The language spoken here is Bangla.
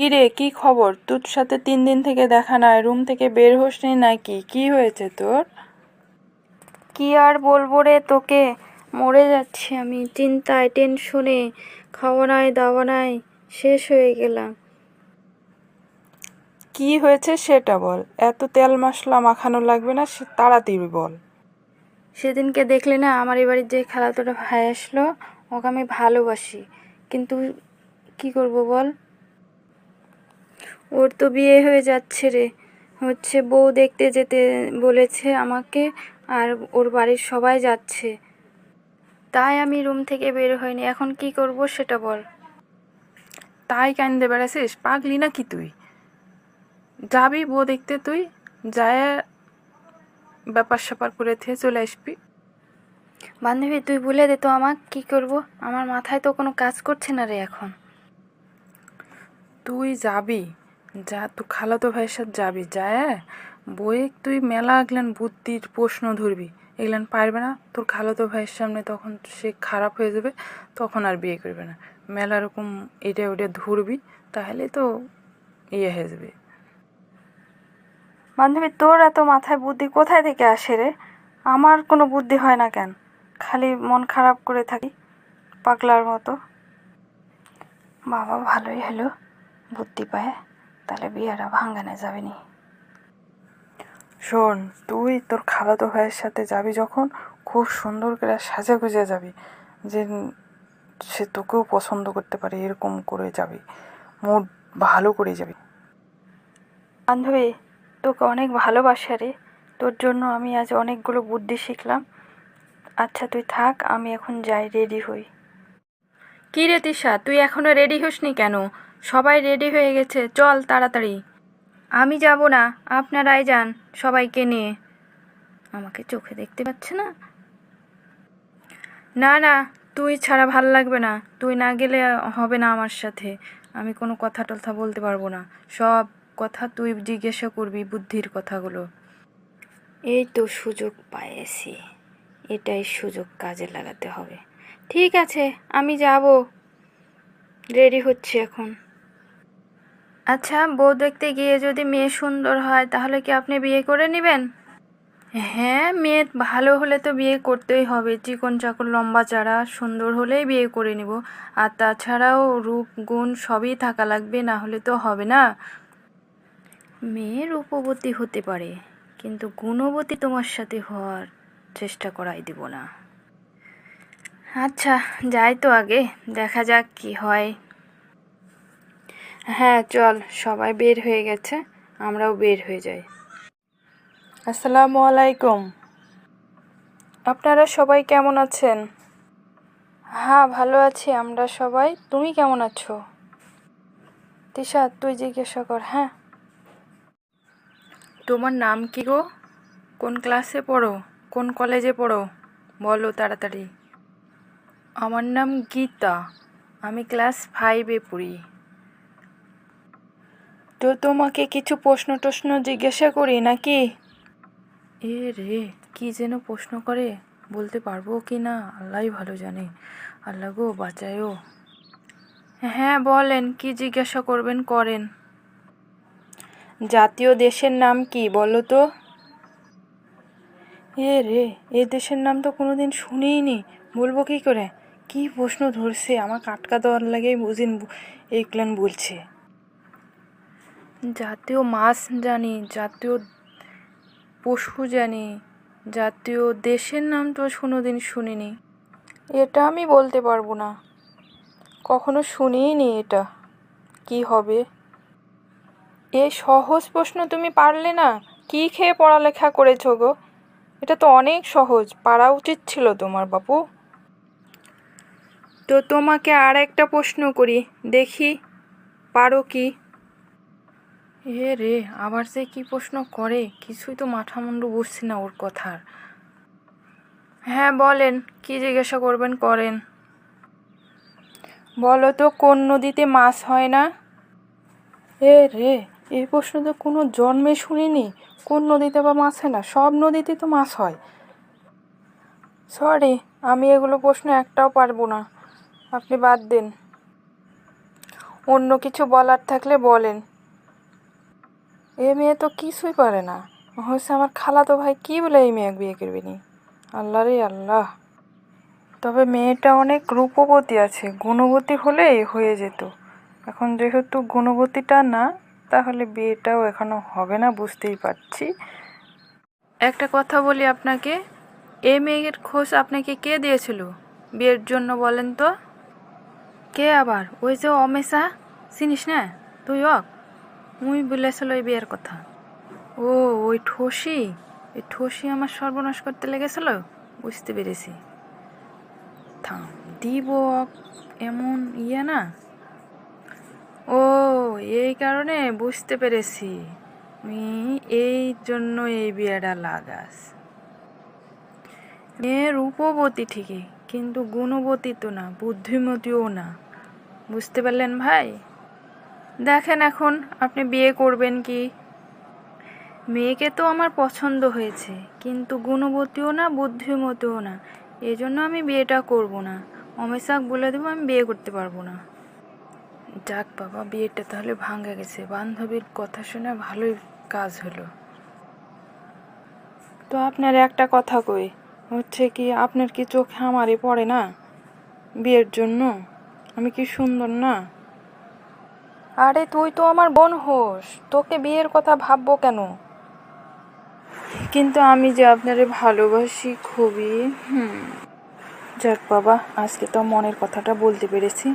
কি রে কি খবর? তোর সাথে তিন দিন থেকে দেখা নাই রুম থেকে বের হোসনি নাকি? কি হয়েছে তোর? কি আর বলব রে তোকে? মরে যাচ্ছি আমি চিন্তায় টেনশনে খাওয়া নাই দাওয়া নাই শেষ হয়ে গেলাম। কি হয়েছে সেটা বল। এত তেল মশলা মাখানো লাগবে না সে তাড়াতাড়ি বল। সেদিনকে দেখলে না আমার এই বাড়ির যে খেলাধুলা ভাই আসলো ওকে আমি ভালোবাসি। কিন্তু কি করব বল? ওর তো বিয়ে হয়ে যাচ্ছে রে। হচ্ছে বউ দেখতে যেতে বলেছে আমাকে আর ওর বাড়ির সবাই যাচ্ছে। তাই আমি রুম থেকে বের হইনি। এখন কি করব সেটা বল। তাই কান্দে বেড়াছিস পাগলি নাকি তুই? যাবি বউ দেখতে তুই? যায় ব্যাপার স্যাপার করে থেকে চলে আসবি। বান্ধবী তুই বলে দে তো আমাকে কি করব। আমার মাথায় তো কোনো কাজ করছে না রে এখন। তুই যাবি। যা তুই খালাতো ভাইয়ের সাথে যাবি যায় বইয়ে তুই মেলা এগুলান বুদ্ধির প্রশ্ন ধরবি। এগুলান পারবে না, তোর খালাতো ভাইয়ের সামনে তখন সে খারাপ হয়ে যাবে, তখন আর বিয়ে করবে না। মেলা রকম এটা ওটা ধরবি, তাহলে তো ইয়ে হয়ে যাবে। বান্ধবী, তোর এত মাথায় বুদ্ধি কোথায় থেকে আসে রে? আমার কোনো বুদ্ধি হয় না কেন? খালি মন খারাপ করে থাকি, পাগলার মতো। বাবা ভালোই হলো, বুদ্ধি পায়। তাহলে বিয়েটা ভাঙানো যাবে নি। শোন তুই তোর খালাতো ভাইয়ের সাথে যাবি যখন খুব সুন্দর করে সাজা গুজে যাবি। যে সে তোকেও পছন্দ করতে পারে এরকম করে যাবি। মুড ভালো করে যাবি। বান্ধবী তোকে অনেক ভালোবাসা রে। তোর জন্য আমি আজ অনেকগুলো বুদ্ধি শিখলাম। আচ্ছা তুই থাক আমি এখন যাই রেডি হই। কী রে তিশা তুই এখনও রেডি হসনি কেন? সবাই রেডি হয়ে গেছে, চল তাড়াতাড়ি। আমি যাব না, আপনারাই যান সবাইকে নিয়ে। আমাকে চোখে দেখতে পাচ্ছে না? না না, তুই ছাড়া ভালো লাগবে না। তুই না গেলে হবে না আমার সাথে। আমি কোনো কথা টথা বলতে পারব না। সব কথা তুই জিজ্ঞাসা করবি বুদ্ধির কথাগুলো। এই তো সুযোগ পাইছি এটাই সুযোগ কাজে লাগাতে হবে। ঠিক আছে, আমি যাব। রেডি হচ্ছে এখন। আচ্ছা বউ দেখতে গিয়ে যদি মেয়ে সুন্দর হয়, তাহলে কি আপনি বিয়ে করে নেবেন? হ্যাঁ মেয়ে ভালো হলে তো বিয়ে করতেই হবে। চিকন চাকন লম্বা চারা, সুন্দর হলেই বিয়ে করে নেব। আর তাছাড়াও রূপ, গুণ সবই থাকা লাগবে, না হলে তো হবে না। মেয়ে রূপবতী হতে পারে, কিন্তু গুণবতী তোমার সাথে হওয়ার চেষ্টা করাই দিব না। আচ্ছা যাই তো আগে, দেখা যাক কি হয়। হ্যাঁ চল, সবাই বের হয়ে গেছে, আমরাও বের হয়ে যাই। আসসালামু আলাইকুম। আপনারা সবাই কেমন আছেন? হ্যাঁ ভালো আছি, আমরা সবাই। তুমি কেমন আছো? তিশা, তুই জিজ্ঞাসা কর হ্যাঁ। তোমার নাম কি গো? কোন ক্লাসে পড়ো? কোন কলেজে পড়ো? বলো তাড়াতাড়ি। আমার নাম গীতা। আমি ক্লাস ফাইভে পড়ি। তো তোমাকে কিছু প্রশ্ন টশ্ন জিজ্ঞাসা করি নাকি? এ রে কি যেন প্রশ্ন করে বলতে পারব কি না? আল্লাহই ভালো জানে। আল্লাহ গো বাঁচায়ও। হ্যাঁ বলেন কি জিজ্ঞাসা করবেন করেন। জাতীয় দেশের নাম কি বলো তো? এ রে এ দেশের নাম তো কোনো কোনোদিন শুনিনি বলব কি করে? কি প্রশ্ন ধরছে? আমাকে আটকা দেওয়ার লাগেই বুঝিন এইগুলান বলছে। জাতীয় মাছ জানি, জাতীয় পশু জানি, জাতীয় দেশের নাম তো কোনোদিন শুনিনি। এটা আমি বলতে পারব না। কখনো শুনিনি এটা। কি হবে? এ সহজ প্রশ্ন তুমি পারলে না? কি খেয়ে পড়ালেখা করেছ গো? এটা তো অনেক সহজ। পারা উচিত ছিল তোমার বাপু। তো তোমাকে আর একটা প্রশ্ন করি। দেখি, পারো কি? এ রে, আবার সে কি প্রশ্ন করে? কিছুই তো মাথা মুন্ডু বুঝছি না ওর কথার। হ্যাঁ বলেন, কি জিজ্ঞাসা করবেন করেন। বলো তো, কোন নদীতে মাছ হয় না? এ রে, এই প্রশ্ন তো কোনো জন্মে শুনিনি। কোন নদীতে বা মাছ হয় না? সব নদীতে তো মাছ হয়। সরি, আমি এগুলো প্রশ্ন একটাও পারব না। আপনি বাদ দিন। অন্য কিছু বলার থাকলে বলেন। এ মেয়ে তো কিছুই পারে না। হচ্ছে আমার খালাতো ভাই কি বলে এই মেয়ে বিয়ে করবে নি? আল্লাহ রে আল্লাহ। তবে মেয়েটা অনেক রূপবতী আছে, গুণবতী হলেই হয়ে যেত। এখন যেহেতু গুণবতীটা না, তাহলে বিয়েটাও এখনও হবে না, বুঝতেই পারছি। একটা কথা বলি আপনাকে এই মেয়ের খোঁজ আপনাকে কে দিয়েছিল? বিয়ের জন্য বলেন তো। কে আবার? ওই যে অমেশা, চিনিস না? তুই অক। মুই বলেছিল ওই বিয়ের কথা। ও, ওই ঠোসি? ওই ঠোসি আমার সর্বনাশ করতে লেগেছিল? বুঝতে পেরেছি। থাম, দিব এমন ইয়ে না? ও, এই কারণে বুঝতে পেরেছি। এই জন্য এই বিয়েটা লাগাস। মেয়ে রূপবতী ঠিকই, কিন্তু গুণবতী তো না, বুদ্ধিমতীও না। বুঝতে পারলেন ভাই? দেখেন এখন আপনি বিয়ে করবেন কি? মেয়েকে তো আমার পছন্দ হয়েছে, কিন্তু গুণবতীও না, বুদ্ধিমতীও না। এই জন্য আমি বিয়েটা করব না। অমেশাক বলে দেবো, আমি বিয়ে করতে পারব না। যাক বাবা, বিয়েটা তাহলে ভাঙা গেছে। বান্ধবীর কথা শুনে ভালোই কাজ হলো। তো আপনার একটা কথা কই, হচ্ছে কি আপনার কি চোখে আমারই পড়ে না? বিয়ের জন্য? আমি কি সুন্দর না? আরে তুই তো আমার বোন হোস, তোকে বিয়ের কথা ভাববো কেন? কিন্তু আমি যে আপনারে ভালোবাসি খুবই, হুম। যাক বাবা, আজকে তো মনের কথাটা বলতে পেরেছি।